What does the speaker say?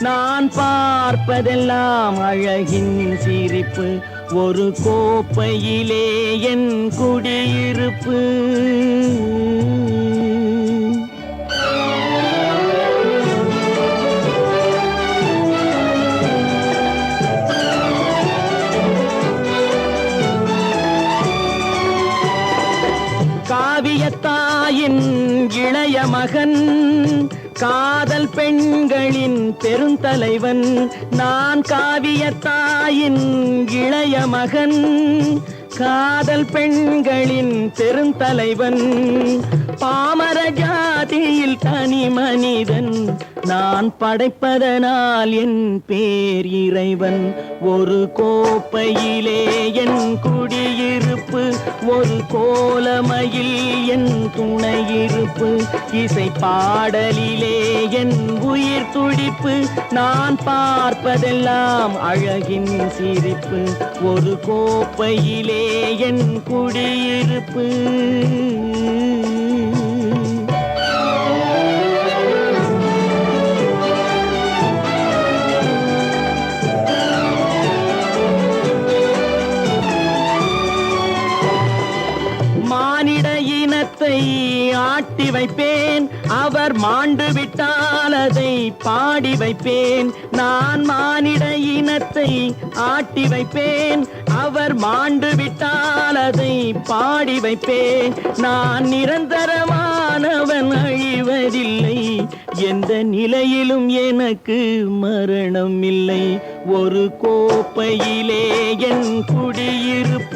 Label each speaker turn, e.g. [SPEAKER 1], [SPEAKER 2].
[SPEAKER 1] நான் பார்ப்பதெல்லாம் அழகின் சிரிப்பு. ஒரு கோப்பையிலே என் குடியிருப்பு. காவியத்தாயின் இளைய மகன் காதல் பெண்களின் பெருந்தலைவன் நான் காவியத்தாயின் இளைய மகன். காதல் பெண்களின் பெருந்தலைவன் பாமர ஜாதியில் தனி மனிதன். நான் படைப்பதனால் என் பேர் இறைவன். ஒரு கோப்பையிலே என் குடியிருப்பு ஒரு கோலமையில் என் துணையிருப்பு. இசை பாடலிலே என் உயிர் துடிப்பு நான் பார்ப்பதெல்லாம் அழகின் சிரிப்பு. ஒரு கோப்பையிலே என் குடியிருப்பு. ஆட்டி வைப்பேன். அவர் மாண்டு விட்டால் அதை பாடி வைப்பேன். நான் மானிட இனத்தை ஆட்டி வைப்பேன். அவர் மாண்டு விட்டால் அதை பாடி வைப்பேன். நான் நிரந்தரமானவன் அழிவதில்லை. எந்த நிலையிலும் எனக்கு மரணம் இல்லை. ஒரு கோப்பையிலே என் குடியிருப்பு